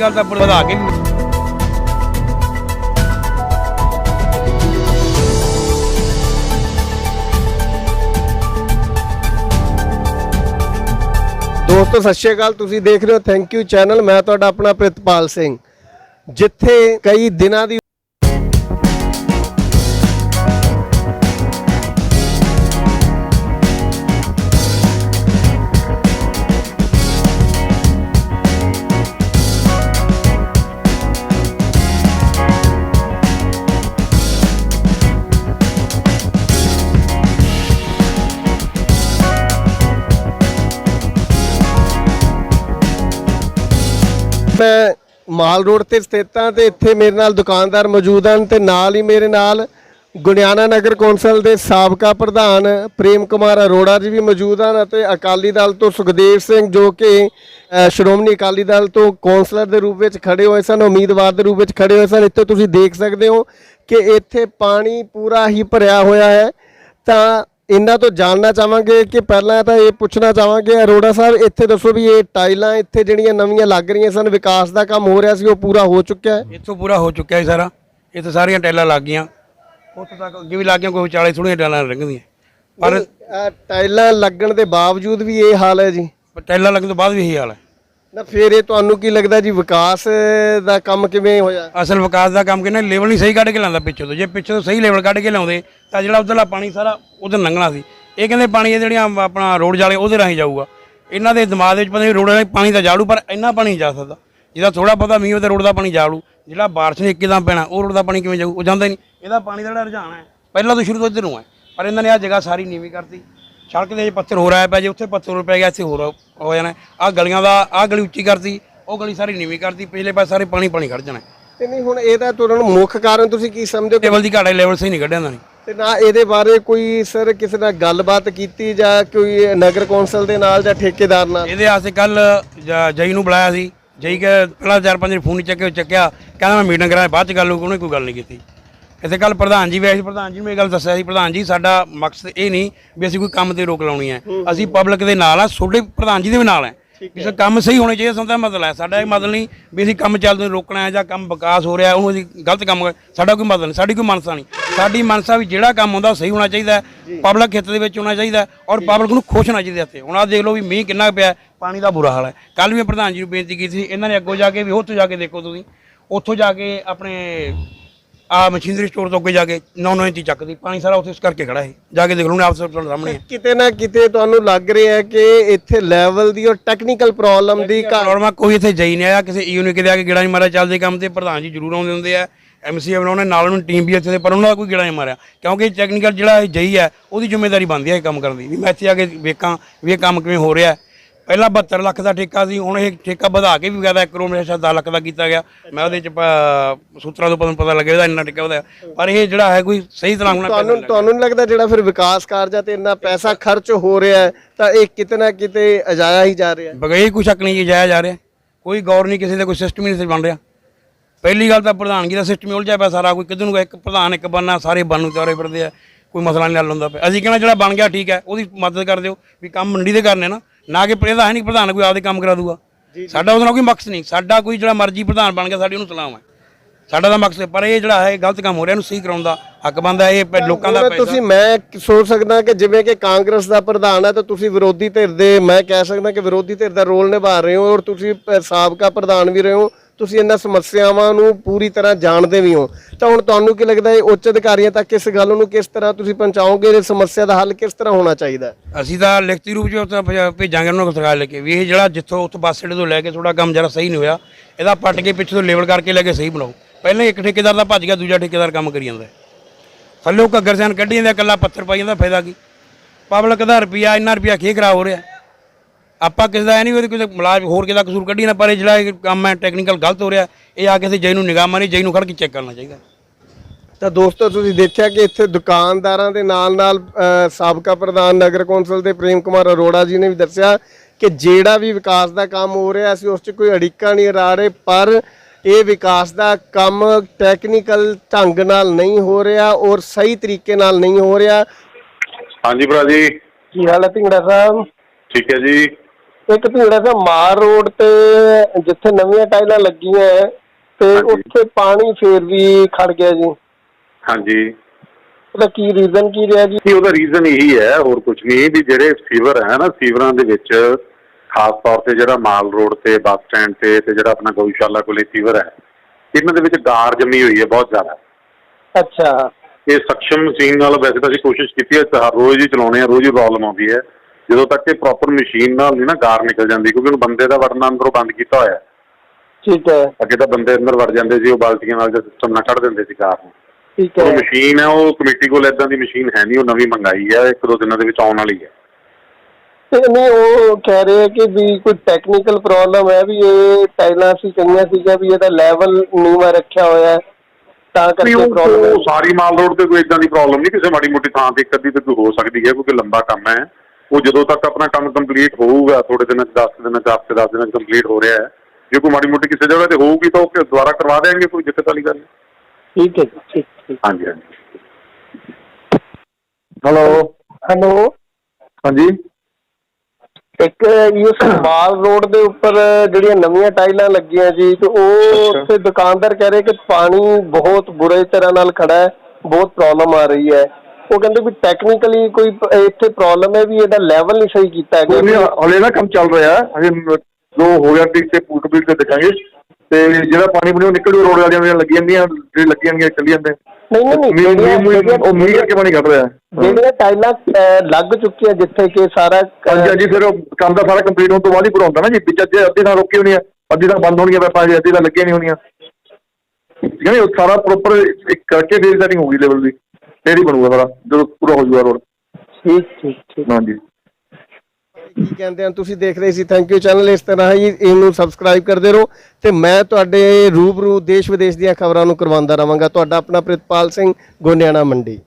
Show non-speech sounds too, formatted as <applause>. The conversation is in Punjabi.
ਪਹਿਲੀ ਗੱਲ ਤਾਂ ਆਪਾਂ ਵਧਾ ਕੇ। ਵੀ ਦੋਸਤੋ, ਸਤਿ ਸ਼੍ਰੀ ਅਕਾਲ। ਤੁਸੀਂ ਦੇਖ ਰਹੇ ਹੋ ਥੈਂਕ ਯੂ ਚੈਨਲ ਮੈਂ ਤੁਹਾਡਾ ਆਪਣਾ ਪ੍ਰਿਤਪਾਲ ਸਿੰਘ। ਜਿੱਥੇ ਕਈ ਦਿਨਾਂ ਦੀ ਮੈਂ ਮਾਲ ਰੋਡ ਤੇ ਸਥਿਤ ਹਾਂ ਤੇ ਇੱਥੇ ਮੇਰੇ ਨਾਲ ਦੁਕਾਨਦਾਰ ਮੌਜੂਦ ਹਨ ਤੇ ਨਾਲ ਹੀ ਮੇਰੇ ਨਾਲ ਗੁਣਿਆਣਾ ਨਗਰ ਕੌਂਸਲ ਦੇ ਸਾਬਕਾ ਪ੍ਰਧਾਨ ਪ੍ਰੇਮ ਕੁਮਾਰ ਅਰੋੜਾ ਜੀ ਵੀ ਮੌਜੂਦ ਹਨ ਅਤੇ ਅਕਾਲੀ ਦਲ ਤੋਂ ਸੁਖਦੇਵ ਸਿੰਘ ਜੋ ਕਿ ਸ਼੍ਰੋਮਣੀ ਅਕਾਲੀ ਦਲ ਤੋਂ ਕੌਂਸਲਰ ਦੇ ਰੂਪ ਵਿੱਚ ਖੜੇ ਹੋਏ ਸਨ, ਉਮੀਦਵਾਰ ਦੇ ਰੂਪ ਵਿੱਚ ਖੜੇ ਹੋਏ ਸਨ। ਇੱਥੇ ਤੁਸੀਂ ਦੇਖ ਸਕਦੇ ਹੋ ਕਿ ਇੱਥੇ ਪਾਣੀ ਪੂਰਾ ਹੀ ਭਰਿਆ ਹੋਇਆ ਹੈ। ਤਾਂ ਇਹਨਾਂ ਤੋਂ ਜਾਣਨਾ ਚਾਹਾਂਗੇ ਕਿ ਪਹਿਲਾਂ ਤਾਂ ਇਹ ਪੁੱਛਣਾ ਚਾਹਾਂਗੇ ਅਰੋੜਾ ਸਾਹਿਬ ਇੱਥੇ ਦੱਸੋ ਵੀ ਇਹ ਟਾਈਲਾਂ ਇੱਥੇ ਜਿਹੜੀਆਂ ਨਵੀਆਂ ਲੱਗ ਰਹੀਆਂ ਸਨ ਵਿਕਾਸ ਦਾ ਕੰਮ ਹੋ ਰਿਹਾ ਸੀ ਉਹ ਪੂਰਾ ਹੋ ਚੁੱਕਿਆ ਹੈ? ਇੱਥੋਂ ਪੂਰਾ ਹੋ ਚੁੱਕਿਆ ਹੈ ਸਾਰਾ। ਇੱਥੇ ਸਾਰੀਆਂ ਟੈਲਾਂ ਲੱਗ ਗਈਆਂ। ਉੱਥੇ ਤੱਕ ਅੱਗੇ ਵੀ ਲੱਗ ਗਈਆਂ ਕੋਈ 40 ਥੋੜੀਆਂ ਟੈਲਾਂ ਲੰਘਦੀਆਂ। ਪਰ ਅਹ ਟਾਈਲਾਂ ਲੱਗਣ ਦੇ ਬਾਵਜੂਦ ਵੀ ਇਹ ਹਾਲ ਹੈ ਜੀ। ਟੈਲਾਂ ਲੱਗਣ ਤੋਂ ਬਾਅਦ ਵੀ ਇਹੀ ਹਾਲ ਹੈ। ਨਾ ਫਿਰ ਇਹ ਤੁਹਾਨੂੰ ਕੀ ਲੱਗਦਾ ਜੀ ਵਿਕਾਸ ਦਾ ਕੰਮ ਕਿਵੇਂ ਹੋਇਆ? ਅਸਲ ਵਿਕਾਸ ਦਾ ਕੰਮ ਕਿੰਨਾ ਲੈਵਲ ਨਹੀਂ ਸਹੀ ਕੱਢ ਕੇ ਲਾਉਂਦਾ ਪਿੱਛੋਂ ਤੋਂ। ਜੇ ਪਿੱਛੋਂ ਤੋਂ ਸਹੀ ਲੈਵਲ ਕੱਢ ਕੇ ਲਾਉਂਦੇ, ਤਾਂ ਜਿਹੜਾ ਉਧਰਲਾ ਪਾਣੀ ਸਾਰਾ ਉਧਰ ਲੰਘਣਾ ਸੀ। ਇਹ ਕਹਿੰਦੇ ਪਾਣੀ ਇਹ ਜਿਹੜੀਆਂ ਆਪਣਾ ਰੋਡ ਜਾਲੇ ਉਹਦੇ ਰਾਹੀਂ ਜਾਊਗਾ। ਇਹਨਾਂ ਦੇ ਦਿਮਾਗ ਵਿੱਚ ਪਤਾ ਨਹੀਂ ਰੋਡ ਵਾਲੇ ਪਾਣੀ ਤਾਂ ਜਾੜੂ ਪਰ ਇੰਨਾ ਪਾਣੀ ਨਹੀਂ ਜਾ ਸਕਦਾ। ਜਿਹਦਾ ਥੋੜਾ ਪਤਾ ਮੀਂਹ ਉਹਦੇ ਰੋਡ ਦਾ ਪਾਣੀ ਜਾੜੂ ਜਿਹੜਾ ਬਾਰਿਸ਼ ਨੇ ਇੱਕਦਮ ਪੈਣਾ, ਉਹ ਰੋਡ ਦਾ ਪਾਣੀ ਕਿਵੇਂ ਜਾਊ, ਉਹ ਜਾਂਦਾ ਹੀ ਨਹੀਂ। ਇਹਦਾ ਪਾਣੀ ਦਾ ਜਿਹੜਾ ਰੁਝਾਨ ਹੈ, ਪਹਿਲਾਂ ਤੋਂ ਸ਼ੁਰੂ ਤੋਂ ਇੱਧਰ ਨੂੰ ਹੈ। ਪਰ ਇਹਨਾਂ ਨੇ ਆ ਜਗ੍ਹਾ ਸਾਰੀ ਨੀਵੀਂ ਕਰਤੀ। ਸੜਕ ਦੇ ਪੱਥਰ ਹੋ ਰਿਹਾ ਪਿਆ ਜੇ ਉੱਥੇ ਪੱਥਰ ਹੋ ਪੈ ਗਿਆ ਇੱਥੇ ਹੋਰ ਹੋ ਜਾਣਾ। ਆ ਗਲੀਆਂ ਦਾ ਆ ਗਲੀ ਉੱਚੀ ਕਰਤੀ ਉਹ ਗਲੀ ਸਾਰੀ ਨੀਵੀਂ ਕਰਤੀ ਪਿਛਲੇ ਪਾਸੇ ਸਾਰੇ ਪਾਣੀ ਪਾਣੀ ਖੜ ਜਾਣਾ। ਤੇ ਨਹੀਂ ਹੁਣ ਇਹਦਾ ਤੁਹਾਨੂੰ ਮੁੱਖ ਕਾਰਨ ਤੁਸੀਂ ਕੀ ਸਮਝਦੇ ਹੋ? ਲੈਵਲ ਦੀ ਘਾੜੇ ਲੈਵਲ ਸਹੀ ਨਹੀਂ ਕੱਢਿਆ ਨੇ। ਤੇ ਨਾ ਇਹਦੇ ਬਾਰੇ ਕੋਈ ਸਰ ਕਿਸੇ ਨਾਲ ਗੱਲਬਾਤ ਕੀਤੀ ਜਾਂ ਕੋਈ ਨਗਰ ਕੌਂਸਲ ਦੇ ਨਾਲ ਜਾਂ ਠੇਕੇਦਾਰ ਨਾਲ? ਇਹਦੇ ਆਸੇ ਕੱਲ ਜਈ ਨੂੰ ਬੁਲਾਇਆ ਸੀ। ਜਈ ਕੇ ਪਹਿਲਾਂ ਚਾਰ ਪੰਜ ਫੋਨ ਚੱਕੇ ਚੱਕਿਆ ਕਹਿੰਦਾ ਮੈਂ ਮੀਟਿੰਗ ਕਰਾਂ ਬਾਅਦ ਚ ਗੱਲ ਹੋਊ ਉਹਨੇ ਕੋਈ ਗੱਲ ਨਹੀਂ ਕੀਤੀ। ਇੱਥੇ ਕੱਲ ਪ੍ਰਧਾਨ ਜੀ ਵੀ ਆਏ ਸੀ ਪ੍ਰਧਾਨ ਜੀ ਨੂੰ ਇਹ ਗੱਲ ਦੱਸਿਆ ਸੀ ਪ੍ਰਧਾਨ ਜੀ ਸਾਡਾ ਮਕਸਦ ਇਹ ਨਹੀਂ ਵੀ ਅਸੀਂ ਕੋਈ ਕੰਮ ਤੇ ਰੋਕ ਲਾਉਣੀ ਹੈ। ਅਸੀਂ ਪਬਲਿਕ ਦੇ ਨਾਲ ਆ ਤੁਹਾਡੇ ਪ੍ਰਧਾਨ ਜੀ ਦੇ ਵੀ ਨਾਲ ਹੈ। ਕਿਸੇ ਕੰਮ ਸਹੀ ਹੋਣੇ ਚਾਹੀਦੇ ਤਾਂ ਮਤਲਬ ਹੈ। ਸਾਡਾ ਇਹ ਮਤਲਬ ਨਹੀਂ ਵੀ ਅਸੀਂ ਕੰਮ ਚੱਲਦੇ ਨੂੰ ਰੋਕਣਾ ਹੈ ਜਾਂ ਕੰਮ ਵਿਕਾਸ ਹੋ ਰਿਹਾ ਉਹਨੂੰ ਅਸੀਂ ਗਲਤ ਕੰਮ ਸਾਡਾ ਕੋਈ ਮਤਲਬ ਨਹੀਂ ਸਾਡੀ ਕੋਈ ਮਨਸਾ ਨਹੀਂ। ਸਾਡੀ ਮਨਸਾ ਵੀ ਜਿਹੜਾ ਕੰਮ ਹੁੰਦਾ ਸਹੀ ਹੋਣਾ ਚਾਹੀਦਾ ਹੈ ਪਬਲਿਕ ਖੇਤਰ ਦੇ ਵਿੱਚ ਹੋਣਾ ਚਾਹੀਦਾ ਔਰ ਪਬਲਿਕ ਨੂੰ ਖੁਸ਼ ਹੋਣਾ ਚਾਹੀਦਾ ਇੱਥੇ। ਹੁਣ ਆਹ ਦੇਖ ਲਓ ਵੀ ਮੀਂਹ ਕਿੰਨਾ ਪਿਆ ਪਾਣੀ ਦਾ ਬੁਰਾ ਹਾਲ ਹੈ। ਕੱਲ ਵੀ ਪ੍ਰਧਾਨ ਜੀ ਨੂੰ ਬੇਨਤੀ ਕੀਤੀ ਸੀ ਇਹਨਾਂ ਨੇ ਅੱਗੋਂ ਜਾ ਕੇ ਵੀ ਉੱਥੋਂ ਜਾ ਕੇ ਦੇਖੋ ਤੁਸੀਂ ਉੱਥੋਂ ਜਾ ਕੇ ਆਪਣੇ ਆ ਮਸ਼ੀਨਰੀ ਸਟੋਰ ਤੋਂ ਅੱਗੇ ਜਾ ਕੇ 9-9 ਇੰਚੀ ਚੱਕਦੀ ਪਾਣੀ ਸਾਰਾ ਉੱਥੇ ਇਸ ਕਰਕੇ ਖੜਾ ਹੈ ਜਾ ਕੇ ਦੇਖ ਲਓ ਨੇ ਆਪ ਤੁਹਾਡੇ ਸਾਹਮਣੇ ਹੈ ਕਿਤੇ ਨਾ ਕਿਤੇ ਤੁਹਾਨੂੰ ਲੱਗ ਰਿਹਾ ਹੈ ਕਿ ਇੱਥੇ ਲੈਵਲ ਦੀ ਔਰ ਟੈਕਨੀਕਲ ਪ੍ਰੋਬਲਮ ਦੀ ਘਾ- ਪ੍ਰੋਬਲਮ ਕੋਈ ਇੱਥੇ ਜਾਈ ਨਹੀਂ ਆਇਆ ਕਿਸੇ ਨੇ ਕਿਤੇ ਆ ਕੇ ਗੇੜਾ ਨਹੀਂ ਮਾਰਿਆ ਚੱਲਦੇ ਕੰਮ ਤੇ ਪ੍ਰਧਾਨ ਜੀ ਜ਼ਰੂਰ ਆਉਂਦੇ ਹੁੰਦੇ ਆ ਐਮਸੀ ਬਣਾਉਣੇ ਨਾਲ ਉਹਨਾਂ ਟੀਮ ਵੀ ਇੱਥੇ ਦੇ ਪਰ ਉਹਨਾਂ ਦਾ ਕੋਈ ਗੇੜਾ ਨਹੀਂ ਮਾਰਿਆ। ਕਿਉਂਕਿ ਟੈਕਨੀਕਲ ਜਿਹੜਾ ਇਹ ਜਈ ਹੈ ਉਹਦੀ ਜ਼ਿੰਮੇਵਾਰੀ ਬਣਦੀ ਹੈ ਇਹ ਕੰਮ ਕਰਨ ਦੀ। ਵੀ ਮੈਂ ਇੱਥੇ ਆ ਕੇ ਵੇਖਾਂ ਵੀ ਇਹ ਕੰਮ ਕਿਵੇਂ ਹੋ ਰਿਹਾ ਹੈ। ਪਹਿਲਾਂ 72 ਲੱਖ ਦਾ ਠੇਕਾ ਸੀ ਹੁਣ ਇਹ ਠੇਕਾ ਵਧਾ ਕੇ ਵੀ ਗਿਆ 1 ਕਰੋੜ ਮੇਰੇ ਸ਼ਾਇਦ 10 ਲੱਖ ਦਾ ਕੀਤਾ ਗਿਆ। ਮੈਂ ਉਹਦੇ ਚ ਪ- ਸੂਤਰਾਂ ਤੋਂ ਪਤਾ ਪਤਾ ਲੱਗਿਆ ਇਹਦਾ ਇੰਨਾ ਠੇਕਾ ਵਧਾਇਆ। ਪਰ ਇਹ ਜਿਹੜਾ ਹੈ ਕੋਈ ਸਹੀ ਤਰ੍ਹਾਂ ਹੁਣ ਤੁਹਾਨੂੰ ਤੁਹਾਨੂੰ ਨਹੀਂ ਲੱਗਦਾ ਜਿਹੜਾ ਫਿਰ ਵਿਕਾਸ ਕਾਰਜਾਂ ਤੇ ਇੰਨਾ ਪੈਸਾ ਖਰਚ ਹੋ ਰਿਹਾ ਹੈ ਤਾਂ ਇਹ ਕਿਤੇ ਨਾ ਕਿਤੇ ਅਜਾਇਆ ਹੀ ਜਾ ਰਿਹਾ ਹੈ। ਬਗੈਰ ਕੋਈ ਸ਼ੱਕ ਨਹੀਂ ਕਿ ਜਾਇਆ ਜਾ ਰਿਹਾ ਕੋਈ ਗੌਰ ਨਹੀਂ ਕਿਸੇ ਦਾ ਕੋਈ ਸਿਸਟਮ ਹੀ ਨਹੀਂ ਬਣ ਰਿਹਾ। ਪਹਿਲੀ ਗੱਲ ਤਾਂ ਪ੍ਰਧਾਨਗੀ ਦਾ ਸਿਸਟਮ ਹੀ ਉਲਝਿਆ ਪਿਆ ਸਾਰਾ ਕੋਈ ਕਿੱਧਰ ਨੂੰ ਇੱਕ ਪ੍ਰਧਾਨ ਇੱਕ ਬੰਨਾ ਸਾਰੇ ਬੰਨ ਨੂੰ ਤੋਰੇ ਫਿਰਦੇ ਆ। ਕੋਈ ਮਸਲਾ ਨਹੀਂ ਹੱਲ ਹੁੰਦਾ ਪਿਆ। ਅਸੀਂ ਕਹਿੰਦਾ ਜਿਹੜਾ ਬਣ ਗਿਆ ਠੀਕ ਹੈ ਉਹਦੀ ਮਦਦ ਕਰ ਦਿਓ। ਵੀ ਕੰਮ ਮੰਡੀ ਦੇ ਕਰਨੇ ਨਾ। ਨਾ ਕਿ ਇਹਦਾ ਹੈ ਨਹੀਂ ਪ੍ਰਧਾਨ ਕੋਈ ਆਪਦੇ ਕੰਮ ਕਰਾ ਦੂਗਾ। ਸਾਡਾ ਉਹਦਾ ਕੋਈ ਮਕਸਦ ਨਹੀਂ। ਸਾਡਾ ਕੋਈ ਜਿਹੜਾ ਮਰਜ਼ੀ ਪ੍ਰਧਾਨ ਬਣ ਗਿਆ ਸਾਡੀ ਉਹਨੂੰ ਸਲਾਮ ਹੈ। ਸਾਡਾ ਤਾਂ ਮਕਸਦ ਪਰ ਇਹ ਜਿਹੜਾ ਹੈ ਗਲਤ ਕੰਮ ਹੋ ਰਿਹਾ ਇਹਨੂੰ ਸਹੀ ਕਰਾਉਣ ਦਾ ਹੱਕ ਬੰਦਾ ਇਹ ਲੋਕਾਂ ਦਾ ਪੈਸਾ। ਤੁਸੀਂ ਮੈਂ ਸੋਚ ਸਕਦਾ ਕਿ ਜਿਵੇਂ ਕਿ ਕਾਂਗਰਸ ਦਾ ਪ੍ਰਧਾਨ ਹੈ ਤਾਂ ਤੁਸੀਂ ਵਿਰੋਧੀ ਧਿਰ ਦੇ ਮੈਂ ਕਹਿ ਸਕਦਾ ਕਿ ਵਿਰੋਧੀ ਧਿਰ ਦਾ ਰੋਲ ਨਿਭਾ ਰਹੇ ਹੋ ਔਰ ਤੁਸੀਂ ਸਾਬਕਾ ਪ੍ਰਧਾਨ ਵੀ ਰਹੇ ਹੋ। ਤੁਸੀਂ ਇਹਨਾਂ ਸਮੱਸਿਆਵਾਂ ਨੂੰ ਪੂਰੀ ਤਰ੍ਹਾਂ ਜਾਣਦੇ ਵੀ ਹੋ, ਤਾਂ ਹੁਣ ਤੁਹਾਨੂੰ ਕੀ ਲੱਗਦਾ ਹੈ ਉੱਚ ਅਧਿਕਾਰੀਆਂ ਤੱਕ ਇਸ ਗੱਲ ਨੂੰ ਕਿਸ ਤਰ੍ਹਾਂ ਤੁਸੀਂ ਪਹੁੰਚਾਓਗੇ ਇਹ ਸਮੱਸਿਆ ਦਾ ਹੱਲ ਕਿਸ ਤਰ੍ਹਾਂ ਹੋਣਾ ਚਾਹੀਦਾ? ਅਸੀਂ ਤਾਂ ਲਿਖਤੀ ਰੂਪ 'ਚ ਉੱਥੇ ਭੇਜ- ਭੇਜਾਂਗੇ ਉਹਨਾਂ ਨੂੰ ਸਰਕਾਰ ਲੈ ਕੇ ਵੀ ਇਹ ਜਿਹੜਾ ਜਿੱਥੋਂ ਉੱਥੋਂ ਬੱਸ ਅੱਡੇ ਤੋਂ ਲੈ ਕੇ ਥੋੜਾ ਕੰਮ ਜਰਾ ਸਹੀ ਨਹੀਂ ਹੋਇਆ, ਇਹਦਾ ਪੱਟ ਕੇ ਪਿੱਛੇ ਤੋਂ ਲੈਵਲ ਕਰਕੇ ਲੈ ਕੇ ਸਹੀ ਬਣਾਓ। ਪਹਿਲਾਂ ਇੱਕ ਠੇਕੇਦਾਰ ਦਾ ਭੱਜ ਗਿਆ, ਦੂਜਾ ਠੇਕੇਦਾਰ ਕੰਮ ਕਰੀ ਜਾਂਦਾ। ਥੱਲੇ ਉਹ ਘੱਗਰ ਸਿਆਨ ਕੱਢੀ ਜਾਂਦਾ, ਇਕੱਲਾ ਪੱਥਰ ਪਾਈ ਜਾਂਦਾ, ਫਾਇਦਾ ਕੀ? ਪਬਲਿਕ ਦਾ ਰੁਪਿਆ, ਇੰਨਾ ਰੁਪਿਆ ਖੇ ਖਰਾਬ ਹੋ ਰਿਹਾ। ਆਪਾਂ ਕਿਸੇ ਦਾ ਨਹੀਂ ਵੀ ਕਿਸੇ ਮੁਲਾਜ਼ਮ ਹੋਰ ਕਿਸੇ ਦਾ ਕਸੂਰ ਕੱਢੀ ਨਾ ਪਰ ਇਹ ਜਿਹੜਾ ਇਹ ਕੰਮ ਹੈ ਟੈਕਨੀਕਲ ਗਲਤ ਹੋ ਰਿਹਾ ਇਹ ਆ ਕਿਸੇ ਜੈ ਨੂੰ ਨਿਗਾਹ ਮਾਰੀ ਜੈ ਨੂੰ ਖੜ ਕੇ ਚੈੱਕ ਕਰਨਾ ਚਾਹੀਦਾ। ਤਾਂ ਦੋਸਤੋ ਤੁਸੀਂ ਦੇਖਿਆ ਕਿ ਇੱਥੇ ਦੁਕਾਨਦਾਰਾਂ ਦੇ ਨਾਲ ਨਾਲ ਅ, ਸਾਬਕਾ ਪ੍ਰਧਾਨ ਨਗਰ ਕੌਂਸਲ ਦੇ ਪ੍ਰੇਮ ਕੁਮਾਰ ਅਰੋੜਾ ਜੀ ਨੇ ਵੀ ਦੱਸਿਆ ਕਿ ਜਿਹੜਾ ਵੀ ਵਿਕਾਸ ਦਾ ਕੰਮ ਹੋ ਰਿਹਾ ਅਸੀਂ ਉਸ 'ਚ ਕੋਈ ਅੜਿੱਕਾ ਨਹੀਂ ਰਾ ਰਹੇ ਪਰ ਇਹ ਵਿਕਾਸ ਦਾ ਕੰਮ ਟੈਕਨੀਕਲ ਢੰਗ ਨਾਲ ਨਹੀਂ ਹੋ ਰਿਹਾ ਔਰ ਸਹੀ ਤਰੀਕੇ ਨਾਲ ਨਹੀਂ ਹੋ ਰਿਹਾ। ਹਾਂਜੀ ਭਰਾ ਜੀ। ਕੀ ਹਾਲ ਹੈ ਪਿੰਗੜਾ ਸਾਹਿਬ? ਠੀਕ ਹੈ ਜੀ। ਇੱਕ ਜਿਹੜਾ ਸਾ ਮਾਰ ਰੋਡ ਤੇ ਜਿੱਥੇ ਨਵੀਆਂ ਟਾਈਲਾਂ ਲੱਗੀਆਂ ਹੈ, ਤੇ ਹਾਂਜੀ। ਉੱਥੇ ਪਾਣੀ ਫੇਰ ਵੀ ਖੜ ਗਿਆ ਜੀ। ਹਾਂਜੀ। ਉਹਦਾ ਕੀ ਰੀਜ਼ਨ ਕੀ ਰਿਹਾ ਜੀ? ਕੀ ਉਹਦਾ ਰੀਜ਼ਨ ਇਹੀ ਹੈ ਹੋਰ ਕੁਝ ਨਹੀਂ ਵੀ ਜਿਹੜੇ ਸੀਵਰ ਹੈ ਨਾ ਸੀਵਰਾਂ ਦੇ ਵਿੱਚ ਖਾਸ ਤੌਰ ਤੇ ਜਿਹੜਾ ਮਾਲ ਰੋਡ ਤੇ ਬੱਸ ਸਟੈਂਡ ਤੇ ਤੇ ਜਿਹੜਾ ਆਪਣਾ ਗਊਸ਼ਾਲਾ ਕੋਲੇ ਸੀਵਰ ਹੈ ਇਹਨਾਂ ਦੇ ਵਿੱਚ ਗਾਰ ਜੰਮੀ ਹੋਈ ਹੈ ਬਹੁਤ ਜ਼ਿਆਦਾ। ਅੱਛਾ। ਇਹ ਸક્ષਮ ਮਸ਼ੀਨ ਨਾਲ ਵੈਸੇ ਤਾਂ ਅਸੀਂ ਕੋਸ਼ਿਸ਼ ਕੀਤੀ ਹੈ ਤਾਂ ਰੋਜ਼ ਹੀ ਚਲਾਉਣੇ ਆ ਰੋਜ਼ ਹੀ ਪ੍ਰੋਬਲਮ ਆਉਂਦੀ ਹੈ। ਜਦੋਂ ਤੱਕ ਇਹ ਪ੍ਰੋਪਰ ਮਸ਼ੀਨ ਨਾਲ ਨਹੀਂ ਨਾ ਗਾਰ ਨਿਕਲ ਜਾਂਦੀ ਕਿਉਂਕਿ ਹੁਣ ਬੰਦੇ ਦਾ ਵੜਨਾ ਅੰਦਰੋਂ ਬੰਦ ਕੀਤਾ ਹੋਇਆ ਠੀਕ ਹੈ। ਅੱਗੇ ਤਾਂ ਬੰਦੇ ਅੰਦਰ ਵੜ ਜਾਂਦੇ ਸੀ ਉਹ ਬਾਲਟੀਆਂ ਨਾਲ ਜਾਂ ਸਿਸਟਮ ਨਾਲ ਕੱਢ ਦਿੰਦੇ ਸੀ ਕਾਰ ਨੂੰ। ਠੀਕ ਉਹ ਹੈ ਮਸ਼ੀਨ ਹੈ ਉਹ ਕਮੇਟੀ ਕੋਲ ਇਦਾਂ ਦੀ ਮਸ਼ੀਨ ਹੈ ਨਹੀਂ ਉਹ ਨਵੀਂ ਮੰਗਾਈ ਹੈ ਇੱਕ ਦੋ ਦਿਨਾਂ ਦੇ ਵਿੱਚ ਆਉਣ ਵਾਲੀ ਹੈ। ਤੇ ਨਹੀਂ ਉਹ ਕਹਿ ਰਹੇ ਕਿ ਵੀ ਕੋਈ ਟੈਕਨੀਕਲ ਪ੍ਰੋਬਲਮ ਹੈ ਵੀ ਇਹ ਟਾਈਲਾਂ ਸੀ ਕਈਆਂ ਸੀਗਾ ਵੀ ਇਹਦਾ ਲੈਵਲ ਨੀਵਾਂ ਰੱਖਿਆ ਹੋਇਆ ਹੈ ਤਾਂ ਕਰਕੇ ਉਹ ਪ੍ਰੋਬਲਮ ਹੈ। ਉਹ ਸਾਰੀ ਮਾਲ ਰੋਡ ਤੇ ਕੋਈ ਇਦਾਂ ਦੀ ਪ੍ਰੋਬਲਮ ਨਹੀਂ ਕਿਸੇ ਮਾੜੀ ਮੋਟੀ ਥਾਂ ਤੇ ਇੱਕ ਅੱਧੀ ਤੇ ਕੋਈ ਹੋ ਸਕਦੀ ਹੈ ਕਿਉਂਕਿ ਲੰਬਾ ਕੰਮ ਹੈ। ਉਹ ਜਦੋਂ ਤੱਕ ਆਪਣਾ ਕੰਮ ਕੰਪਲੀਟ ਹੋਊਗਾ ਥੋੜੇ ਦਿਨਾਂ ਚ 10 ਦਿਨਾਂ ਚ ਹਫ਼ਤੇ 10 ਦਿਨਾਂ ਚ ਕੰਪਲੀਟ ਹੋ ਰਿਹਾ ਹੈ ਜੇ ਕੋਈ ਮਾੜੀ ਮੋਟੀ ਕਿਸੇ ਜਗ੍ਹਾ ਤੇ ਹੋਊਗੀ ਤਾਂ ਉਹ ਦੁਬਾਰਾ ਕਰਵਾ ਦੇਣਗੇ ਕੋਈ ਦਿੱਕਤ ਵਾਲੀ ਗੱਲ ਨਹੀਂ। ਠੀਕ ਹੈ ਜੀ ਠੀਕ ਠੀਕ। ਹਾਂਜੀ ਹਾਂਜੀ। ਹੈਲੋ। ਹੈਲੋ। ਹਾਂਜੀ। ਇੱਕ ਇਸ <coughs> ਮਾਲ ਰੋਡ ਦੇ ਉੱਪਰ ਜਿਹੜੀਆਂ ਨਵੀਆਂ ਟਾਈਲਾਂ ਲੱਗੀਆਂ ਜੀ ਤੇ ਉਹ ਉੱਥੇ ਦੁਕਾਨਦਾਰ ਕਹਿ ਰਹੇ ਕਿ ਪਾਣੀ ਬਹੁਤ ਬੁਰੇ ਤਰ੍ਹਾਂ ਨਾਲ ਖੜਾ ਹੈ ਬਹੁਤ ਪ੍ਰੋਬਲਮ ਆ ਰਹੀ ਹੈ। ਉਹ ਕਹਿੰਦੇ ਵੀ ਟੈਕਨੀਕਲੀ ਕੋਈ ਇੱਥੇ ਪ੍ਰੋਬਲਮ ਹੈ ਵੀ ਇਹਦਾ ਲੈਵਲ ਨਹੀਂ ਸਹੀ ਕੀਤਾ ਗਿਆ ਹਲੇ ਨਾ ਕੰਮ ਚੱਲ ਰਿਹਾ। ਹਜੇ ਜੋ ਹੋ ਗਿਆ ਠੀਕ ਤੇ ਪੂਟ ਪੂਟ ਕੇ ਦੇਖਾਂਗੇ। ਤੇ ਜਿਹੜਾ ਪਾਣੀ ਬਣੀ ਉਹ ਨਿਕਲ ਜੂ ਰੋਡ ਵਾਲੀਆਂ ਜਿਹੜੀਆਂ ਲੱਗੀਆਂ ਜਾਂਦੀਆਂ ਜਿਹੜੀ ਲੱਗੀਆਂ ਜਾਂਦੀਆਂ ਚੱਲੀ ਜਾਂਦੇ। ਨਹੀਂ ਨਹੀਂ ਉਹ ਮੀਂਹ ਕਰਕੇ ਪਾਣੀ ਕੱਢ ਰਿਹਾ। ਜਿਹੜੀਆਂ ਟਾਈਲਾਂ ਲੱਗ ਚੁੱਕੀਆਂ ਜਿੱਥੇ ਕਿ ਸਾਰਾ ਹਾਂਜੀ ਹਾਂਜੀ ਫਿਰ ਉਹ ਕੰਮ ਦਾ ਸਾਰਾ ਕੰਪਲੀਟ ਹੋਣ ਤੋਂ ਬਾਅਦ ਹੀ ਪੂਰਾ ਹੁੰਦਾ ਨਾ ਜੀ। ਵਿੱਚ ਅੱਧੇ ਅੱਧੇ ਨਾਲ ਰੋਕੀ ਹੋਣੀ ਆ ਅੱਧੀ ਤਾਂ ਬੰਦ ਹੋਣਗੀਆਂ ਪਾਈਪਾਂ ਜੀ ਅੱਧੀ ਤਾਂ ਲੱਗੀਆਂ ਨਹੀਂ ਹੋਣੀਆਂ। ਠੀਕ ਹੈ ਨੀ? ਉਹ ਸਾਰਾ ਪ੍ਰੋਪਰ ਇੱਕ ਕਰਕੇ ਫਿਰ ਸੈਟਿੰਗ ਹੋਊਗੀ ਲੈਵਲ ਦੀ। ਫਿਰ ਹੀ ਬਣੂਗਾ ਸਾਰਾ ਜਦੋਂ ਪੂਰਾ ਹੋ ਜਾਊਗਾ ਰੋਡ ਠੀਕ ਠੀਕ ਠੀਕ। ਹਾਂਜੀ। ਕੀ ਕਹਿੰਦੇ ਆ ਤੁਸੀਂ ਦੇਖ ਰਹੇ ਸੀ ਥੈਂਕ ਯੂ ਚੈਨਲ ਇਸ ਤਰ੍ਹਾਂ ਹੀ ਇਹਨੂੰ ਸਬਸਕ੍ਰਾਈਬ ਕਰਦੇ ਰਹੋ ਤੇ ਮੈਂ ਤੁਹਾਡੇ ਰੂਬਰੂ ਦੇਸ਼ ਵਿਦੇਸ਼ ਦੀਆਂ ਖਬਰਾਂ ਨੂੰ ਕਰਵਾਉਂਦਾ ਰਵਾਂਗਾ ਤੁਹਾਡਾ ਆਪਣਾ ਪ੍ਰਿਤਪਾਲ ਸਿੰਘ ਗੋਨਿਆਣਾ ਮੰਡੀ।